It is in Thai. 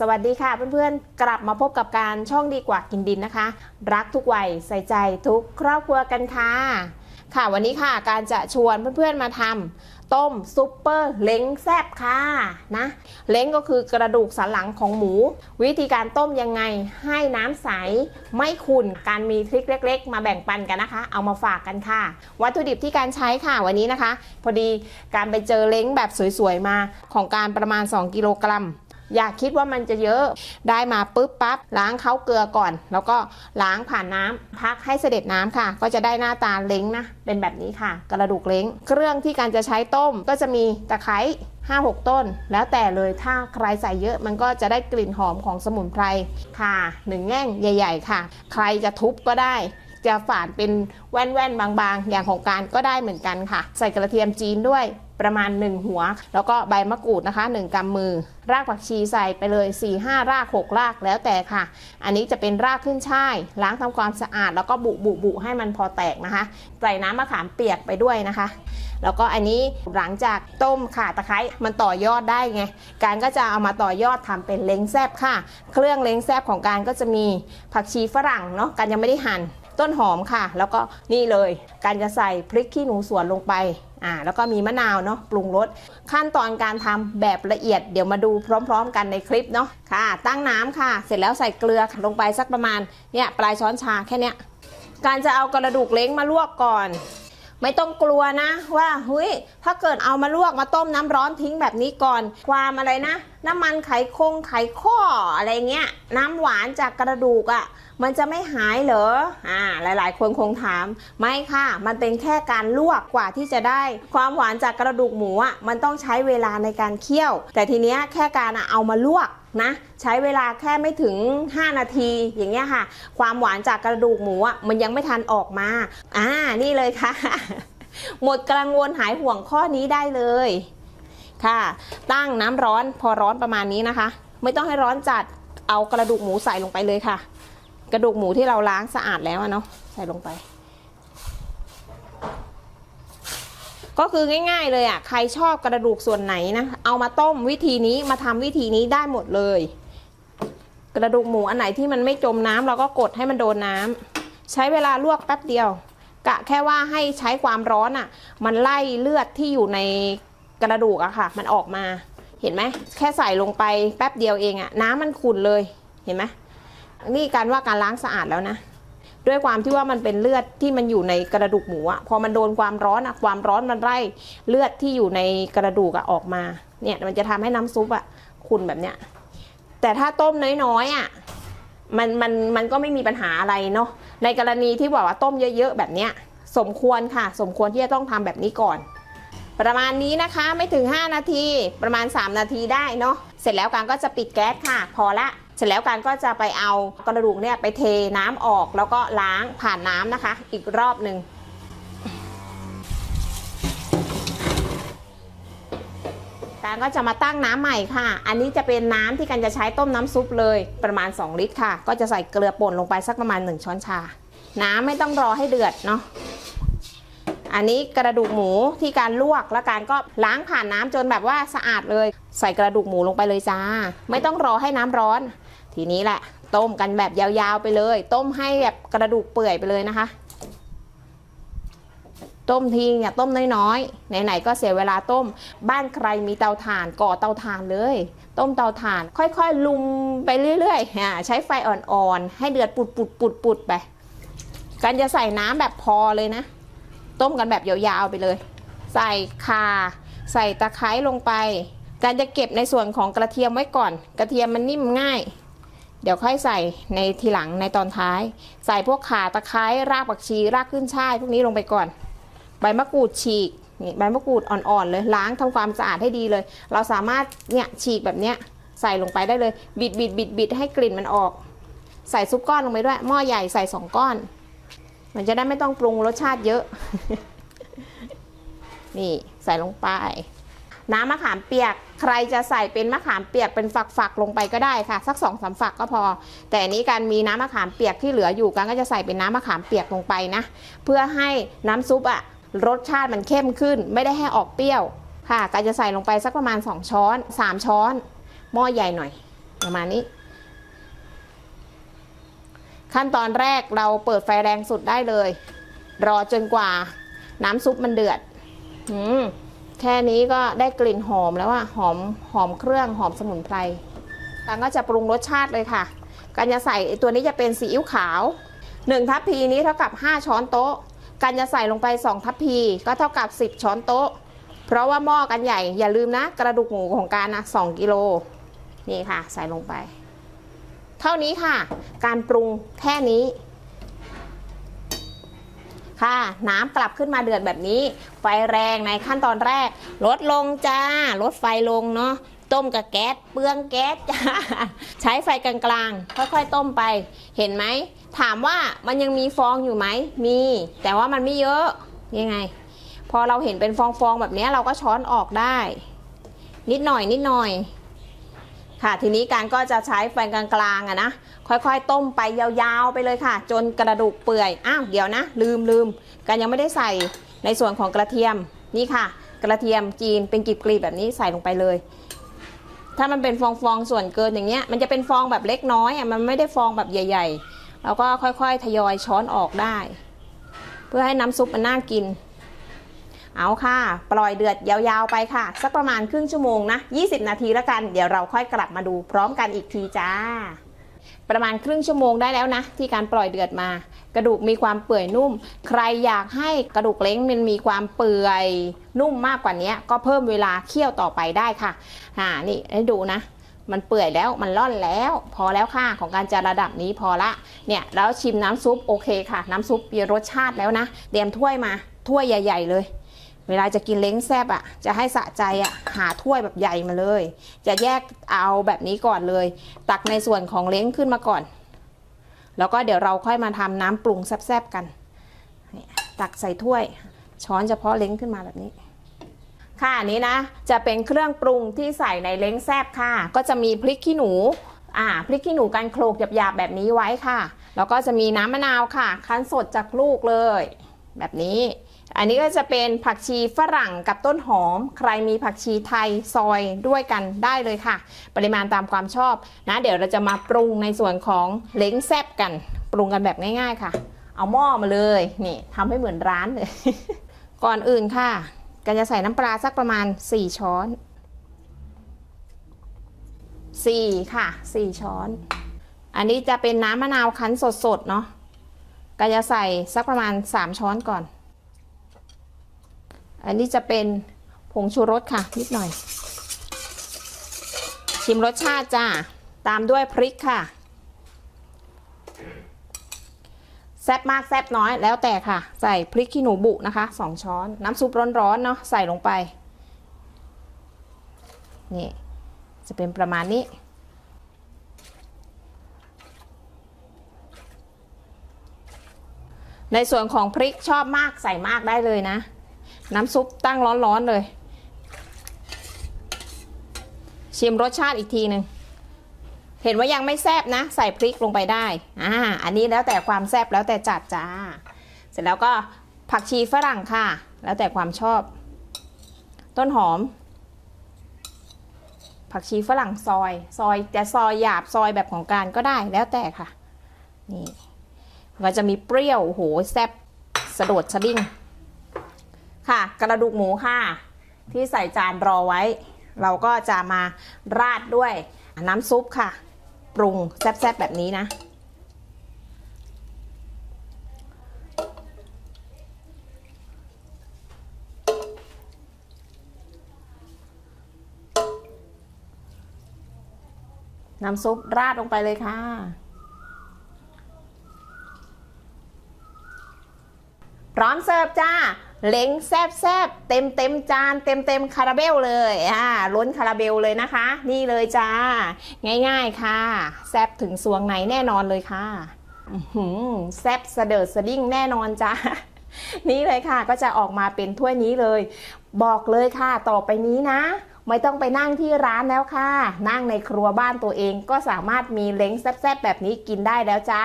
สวัสดีค่ะเพื่อนๆ กลับมาพบกับการช่องดีกว่ากินดินนะคะ รักทุกวัยใส่ใจทุกครอบครัวกันค่ะ ค่ะวันนี้ค่ะการจะชวนเพื่อนๆมาทำต้มซุปเปอร์เล้งแซบค่ะนะเล้งก็คือกระดูกสันหลังของหมู วิธีการต้มยังไงให้น้ำใสไม่ขุ่นการมีทริคเล็ก ๆ มาแบ่งปันกันนะคะ เอามาฝากกันค่ะ วัตถุดิบที่การใช้ค่ะวันนี้นะคะ พอดีการไปเจอเล้งแบบสวยๆมาของการประมาณ 2 กิโลกรัม อย่าคิดว่ามันจะเยอะได้มาปุ๊บปั๊บล้างเขาเกลือก่อน แล้วก็ล้างผ่านน้ำพักให้เสด็จน้ำค่ะ ก็จะได้หน้าตาเล้งนะเป็นแบบนี้ค่ะ กระดูกเล้ง เครื่องที่การจะใช้ต้มก็จะมีตะไคร้5 6ต้น แล้วแต่เลยถ้าใครใส่เยอะมันก็จะได้กลิ่นหอมของสมุนไพรค่ะหนึ่งแง่งใหญ่ ๆ ค่ะ ใครจะทุบก็ได้ จะฝานเป็นแว่นๆ บางๆ อย่างของการก็ได้เหมือนกันค่ะ ใส่กระเทียมจีนด้วยประมาณ 1 หัว แล้วก็ใบมะกรูดนะคะ 1กำมือ รากผักชีใส่ไปเลย 4-5 ราก 6 รากแล้วแต่ค่ะ อันนี้จะเป็นรากขึ้นช่าย ล้างทำความสะอาด แล้วก็บุบุบุให้มันพอแตกนะคะ ใส่น้ำมะขามเปียกไปด้วยนะคะ แล้วก็อันนี้หลังจากต้มข่าตะไคร้มันต่อยอดได้ไง การก็จะเอามาต่อยอดทำเป็นเล้งแซบค่ะ เครื่องเล้งแซบของการก็จะมีผักชีฝรั่งเนาะการยังไม่ได้หั่น ต้นหอมค่ะ แล้วก็นี่เลยการจะใส่พริกขี้หนูสวนลงไปอ่าแล้วก็มีมะนาวเนาะปรุงรสขั้นตอนการทำแบบละเอียดเดี๋ยวมาดูพร้อม ๆ กันในคลิปเนาะค่ะ ตั้งน้ำค่ะ เสร็จแล้วใส่เกลือลงไปสักประมาณเนี่ยปลายช้อนชาแค่เนี้ยการจะเอากระดูกเล้งมาลวกก่อนไม่ต้องกลัวนะว่าเฮ้ยถ้าเกิดเอามาลวกมาต้มน้ำร้อนทิ้งแบบนี้ก่อน ความอะไรนะ น้ำมันไขคงไขข้ออะไรเงี้ย น้ำหวานจากกระดูกอะ่ะ มันจะไม่หายเหรอ อ่า หลาย ๆ คนคงถาม ไม่ค่ะ มันเป็นแค่การลวกกว่าที่จะได้ ความหวานจากกระดูกหมูอะ่ะ มันต้องใช้เวลาในการเคี่ยว แต่ทีเนี้ยแค่การอะเอามาลวกนะใช้เวลาแค่ไม่ถึง 5 นาทีอย่างเงี้ยค่ะ ความหวานจากกระดูกหมูอะมันยังไม่ทันออกมา อ่า นี่เลยค่ะ หมดกังวลหายห่วงข้อนี้ได้เลย ค่ะ ตั้งน้ำร้อนพอร้อนประมาณนี้นะคะ ไม่ต้องให้ร้อนจัดเอากระดูกหมูใส่ลงไปเลยค่ะ กระดูกหมูที่เราล้างสะอาดแล้วอะเนาะใส่ลงไป ก็คือง่าย ๆ เลยอะใครชอบกระดูกส่วนไหนนะเอามาต้มวิธีนี้มาทำวิธีนี้ได้หมดเลย กระดูกหมูอันไหนที่มันไม่จมน้ำเราก็กดให้มันโดนน้ำใช้เวลาลวกแป๊บเดียวกะแค่ว่าให้ใช้ความร้อนอะ มันไล่เลือดที่อยู่ใน กระดูกอะค่ะ มันออกมา เห็นไหม แค่ใส่ลงไปแป๊บเดียวเองอะน้ำมันขุ่นเลย เห็นไหมนี่การว่าการล้างสะอาดแล้วนะ ด้วยความที่ว่ามันเป็นเลือดที่มันอยู่ในกระดูกหมูอะพอมันโดนความร้อนอะความร้อนมันไล่เลือดที่อยู่ในกระดูกอะออกมา เนี่ยมันจะทำให้น้ำซุปอะขุ่นแบบเนี้ย แต่ถ้าต้มน้อยๆอะมันมันมันก็ไม่มีปัญหาอะไรเนาะ ในกรณีที่บอกว่าต้มเยอะๆแบบเนี้ย สมควรค่ะ สมควรที่จะต้องทำแบบนี้ก่อน ประมาณนี้นะคะไม่ถึง 5 นาทีประมาณ 3 นาทีได้เนาะเสร็จแล้วการก็จะปิดแก๊สค่ะ พอละเสร็จแล้วการก็จะไปเอากระดูกเนี่ยไปเทน้ำออกแล้วก็ล้างผ่านน้ำนะคะ อีกรอบหนึ่งการก็จะมาตั้งน้ำใหม่ค่ะ อันนี้จะเป็นน้ำที่กันจะใช้ต้มน้ำซุปเลยประมาณ 2 ลิตรค่ะ ก็จะใส่เกลือป่นลงไปสักประมาณ 1 ช้อนชา น้ำไม่ต้องรอให้เดือดเนาะ อันนี้กระดูกหมูที่การลวกแล้วการก็ล้างผ่านน้ำจนแบบว่าสะอาดเลย ใส่กระดูกหมูลงไปเลยจ้า ไม่ต้องรอให้น้ำร้อน ทีนี้แหละ ต้มกันแบบยาวๆไปเลย ต้มให้แบบกระดูกเปื่อยไปเลยนะคะ ต้มทิ้งอย่าต้มน้อยๆไหนๆก็เสียเวลาต้ม บ้านใครมีเตาถ่านก่อเตาถ่านเลย ต้มเตาถ่าน ค่อยๆ ลุมไปเรื่อยๆใช้ไฟอ่อนๆให้เดือดปุดๆๆๆไปการจะใส่น้ำแบบพอเลยนะ ต้มกันแบบยาวๆไปเลย ใส่ข่าใส่ตะไคร้ลงไป การจะเก็บในส่วนของกระเทียมไว้ก่อน กระเทียมมันนิ่มง่าย เดี๋ยวค่อยใส่ในทีหลังในตอนท้าย ใส่พวกข่าตะไคร้รากผักชีรากขึ้นช่ายพวกนี้ลงไปก่อน ใบมะกรูดฉีกนี่ใบมะกรูดอ่อนๆเลยล้างทำความสะอาดให้ดีเลย เราสามารถเนี่ยฉีกแบบเนี้ยใส่ลงไปได้เลยบิดบิดบิดบิดให้กลิ่นมันออก ใส่ซุปก้อนลงไปด้วยหม้อใหญ่ใส่สองก้อน มันจะได้ไม่ต้องปรุงรสชาติเยอะ นี่ใส่ลงไป น้ำมะขามเปียก ใครจะใส่เป็นมะขามเปียกเป็นฝักๆลงไปก็ได้ค่ะ สักสองสามฝักก็พอ แต่นนี้การมีน้ำมะขามเปียกที่เหลืออยู่กันก็จะใส่เป็นน้ำมะขามเปียกลงไปนะ เพื่อให้น้ำซุปอะรสชาติมันเข้มขึ้น ไม่ได้ให้ออกเปรี้ยวค่ะการจะใส่ลงไปสักประมาณ 2 ช้อน 3 ช้อน หม้อใหญ่หน่อย ประมาณนี้ ขั้นตอนแรกเราเปิดไฟแรงสุดได้เลย รอจนกว่าน้ำซุปมันเดือดอืมแค่นี้ก็ได้กลิ่นหอมแล้วอะหอมหอมเครื่องหอมสมุนไพรตังก็จะปรุงรสชาติเลยค่ะการจะใส่ตัวนี้จะเป็นซีอิ๊วขาว1ทัพพีนี้เท่ากับ 5 ช้อนโต๊ะการจะใส่ลงไป 2 ทัพพีก็เท่ากับ 10 ช้อนโต๊ะ เพราะว่าหม้อกันใหญ่อย่าลืมนะ กระดูกหมูของการนะ2กิโลนี่ค่ะ ใส่ลงไป เท่านี้ค่ะ การปรุงแค่นี้ ค่ะ น้ำกลับขึ้นมาเดือดแบบนี้ ไฟแรงในขั้นตอนแรก ลดลงจ้า ลดไฟลงเนาะต้มกับแก๊สเปลืองแก๊สจ้าใช้ไฟกลางๆ ค่อยๆต้มไป เห็นไหม ถามว่ามันยังมีฟองอยู่ไหม มี แต่ว่ามันไม่เยอะ ยังไง พอเราเห็นเป็นฟองๆแบบนี้เราก็ช้อนออกได้ นิดหน่อยนิดหน่อย ค่ะ ทีนี้การก็จะใช้ไฟกลางๆอะนะค่อยๆ ต้มไปยาวๆไปเลยค่ะ จนกระดูกเปื่อยอ้าวเดี๋ยวนะ ลืมลืมการยังไม่ได้ใส่ในส่วนของกระเทียมนี่ค่ะ กระเทียมจีนเป็นกลีบๆแบบนี้ใส่ลงไปเลย ถ้ามันเป็นฟองๆส่วนเกินอย่างเงี้ยมันจะเป็นฟองแบบเล็กน้อยอะมันไม่ได้ฟองแบบใหญ่ๆเราก็ค่อยๆทยอยช้อนออกได้ เพื่อให้น้ำซุปมันน่ากิน เอาค่ะ ปล่อยเดือดยาวๆไปค่ะ สักประมาณครึ่งชั่วโมงนะ 20 นาทีล้วกัน เดี๋ยวเราค่อยกลับมาดูพร้อมกันอีกทีจ้า ประมาณครึ่งชั่วโมงได้แล้วนะ ที่การปล่อยเดือดมา กระดูกมีความเปื่อยนุ่ม ใครอยากให้กระดูกเล้งมันมีความเปื่อยนุ่มมากกว่านี้ก็เพิ่มเวลาเคี่ยวต่อไปได้ค่ะอ่านี่ให้ดูนะมันเปื่อยแล้วมันร่อนแล้ว พอแล้วค่ะของการจะระดับนี้พอละเนี่ยแล้วชิมน้ำซุปโอเคค่ะ น้ำซุปมีรสชาติแล้วนะ เตรียมถ้วยมาถ้วยใหญ่ ๆ เลย เวลาจะกินเล้งแซบอะ จะให้สะใจอะ หาถ้วยแบบใหญ่มาเลย จะแยกเอาแบบนี้ก่อนเลย ตักในส่วนของเล้งขึ้นมาก่อน แล้วก็เดี๋ยวเราค่อยมาทำน้ำปรุงแซบๆกัน ตักใส่ถ้วย ช้อนเฉพาะเล้งขึ้นมาแบบนี้ ค่ะอันนี้นะ จะเป็นเครื่องปรุงที่ใส่ในเล้งแซบค่ะ ก็จะมีพริกขี้หนู อ่า พริกขี้หนูการโขลกหยาบๆแบบนี้ไว้ค่ะ แล้วก็จะมีน้ำมะนาวค่ะ คั้นสดจากลูกเลย แบบนี้ อันนี้ก็จะเป็นผักชีฝรั่งกับต้นหอม ใครมีผักชีไทยซอยด้วยกันได้เลยค่ะ ปริมาณตามความชอบนะ เดี๋ยวเราจะมาปรุงในส่วนของเล้งแซบกัน ปรุงกันแบบง่าย ๆค่ะ เอาหม้อมาเลยนี่ทำให้เหมือนร้านเลย ก่อนอื่นค่ะกันจะใส่น้ำปลาสักประมาณ 4 ช้อน 4 ค่ะ 4 ช้อน อันนี้จะเป็นน้ำมะนาวคั้นสดๆเนาะก็จะใส่สักประมาณ 3 ช้อนก่อน อันนี้จะเป็นผงชูรสค่ะ นิดหน่อย ชิมรสชาติจ้า ตามด้วยพริกค่ะ แซ่บมากแซ่บน้อยแล้วแต่ค่ะ ใส่พริกขี้หนูบุนะคะ2ช้อน น้ำซุปร้อนๆเนาะใส่ลงไป นี่จะเป็นประมาณนี้ในส่วนของพริกชอบมากใส่มากได้เลยนะ น้ำซุปตั้งร้อนๆเลย ชิมรสชาติอีกทีหนึ่งเห็นว่ายังไม่แซบนะ ใส่พริกลงไปได้อ่าอันนี้แล้วแต่ความแซบแล้วแต่จัดจ้า เสร็จแล้วก็ผักชีฝรั่งค่ะ แล้วแต่ความชอบ ต้นหอม ผักชีฝรั่งซอย ซอยจะซอยหยาบซอยแบบของการก็ได้แล้วแต่ค่ะ นี่ก็จะมีเปรี้ยวโหแซบสะดดสะดิ้ง ค่ะ กระดูกหมูค่ะ ที่ใส่จานรอไว้ เราก็จะมาราดด้วยน้ำซุปค่ะ ปรุงแซ่บๆแบบนี้นะ น้ำซุปราดลงไปเลยค่ะพร้อมเสิร์ฟจ้า เล้งแซบแซบเต็มเต็มจานเต็มเต็มคาราเบลเลยอ่าล้นคาราเบลเลยนะคะ นี่เลยจ้า ง่ายๆค่ะ แซบถึงสวงในแน่นอนเลยค่ะหือแซบสะเดิดสดิ้งแน่นอนจ้านี่เลยค่ะก็จะออกมาเป็นถ้วยนี้เลย บอกเลยค่ะต่อไปนี้นะ ไม่ต้องไปนั่งที่ร้านแล้วค่ะ นั่งในครัวบ้านตัวเองก็สามารถมีเล้งแซบๆแบบนี้กินได้แล้วจ้า